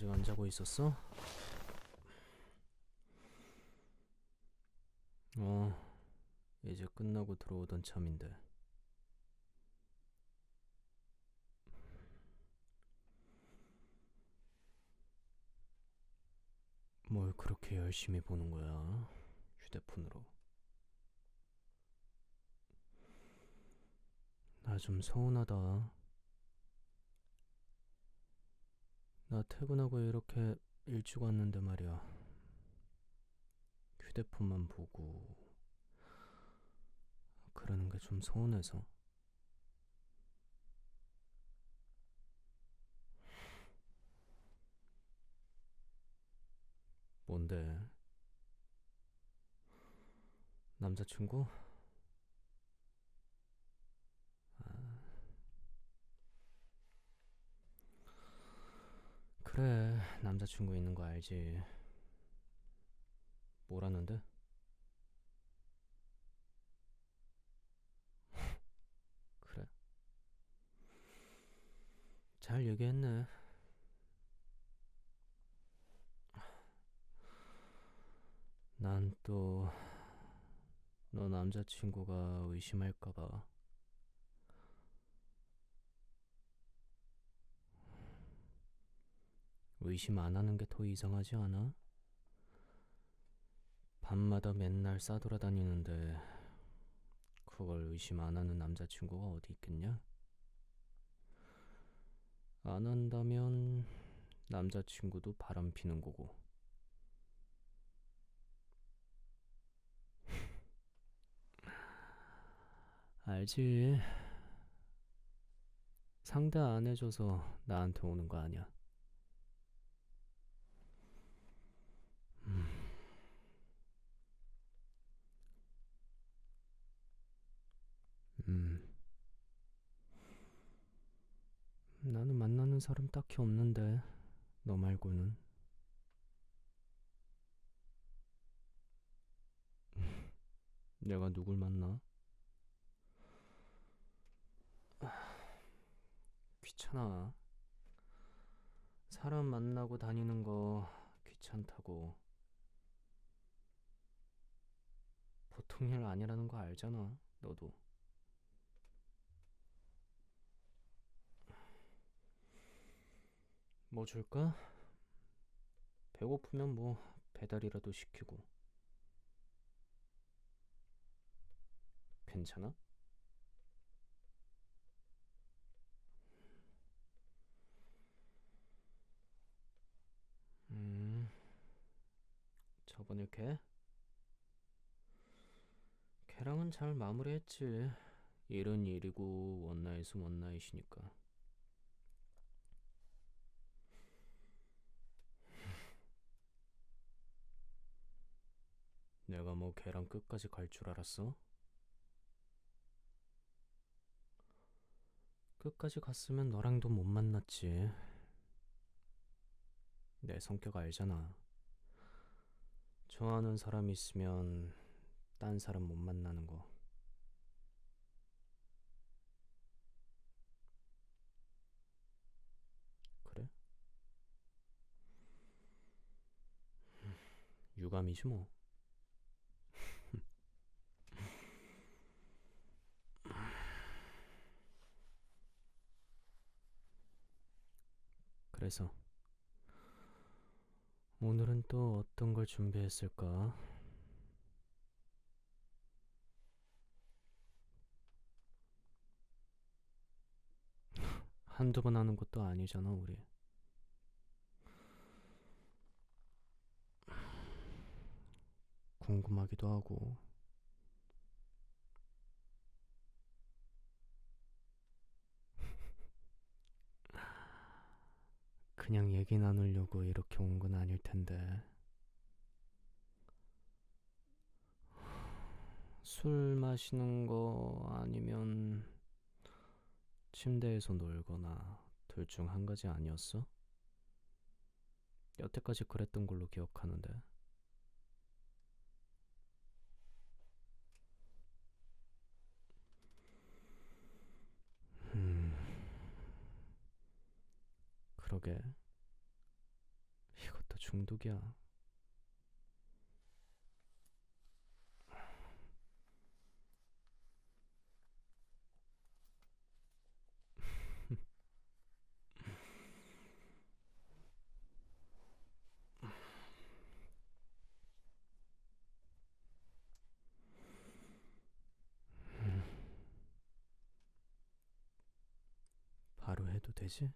아직 안 자고 있었어? 어, 이제 끝나고 들어오던 참인데. 뭘 그렇게 열심히 보는 거야? 휴대폰으로. 나 좀 서운하다. 나 퇴근하고 이렇게 일찍 왔는데 말이야. 휴대폰만 보고 그러는 게 좀 서운해서. 뭔데? 남자친구? 그래, 남자친구 있는 거 알지. 뭐라는데? 그래. 잘 얘기했네. 난 또 너 남자친구가 의심할까봐. 의심 안 하는 게 더 이상하지 않아? 밤마다 맨날 싸돌아다니는데 그걸 의심 안 하는 남자친구가 어디 있겠냐? 안 한다면 남자친구도 바람 피는 거고. 알지. 상대 안 해줘서 나한테 오는 거 아니야. 음. 나는 만나는 사람 딱히 없는데, 너 말고는. 내가 누굴 만나? 귀찮아. 사람 만나고 다니는 거 귀찮다고. 보통 일 아니라는 거 알잖아, 너도. 뭐 줄까? 배고프면 뭐 배달이라도 시키고. 괜찮아? 음, 저번에 걔? 걔랑은 잘 마무리했지. 일은 일이고 원나잇은 원나잇이니까. 내가 뭐 걔랑 끝까지 갈 줄 알았어? 끝까지 갔으면 너랑도 못 만났지. 내 성격 알잖아. 좋아하는 사람 있으면 딴 사람 못 만나는 거. 그래? 유감이지 뭐. 그래서 오늘은 또 어떤 걸 준비했을까? 한두 번 하는 것도 아니잖아, 우리. 궁금하기도 하고. 그냥 얘기 나누려고 이렇게 온 건 아닐 텐데. 술 마시는 거 아니면 침대에서 놀거나 둘 중 한 가지 아니었어? 여태까지 그랬던 걸로 기억하는데. 그러게. 중독이야. 바로 해도 되지?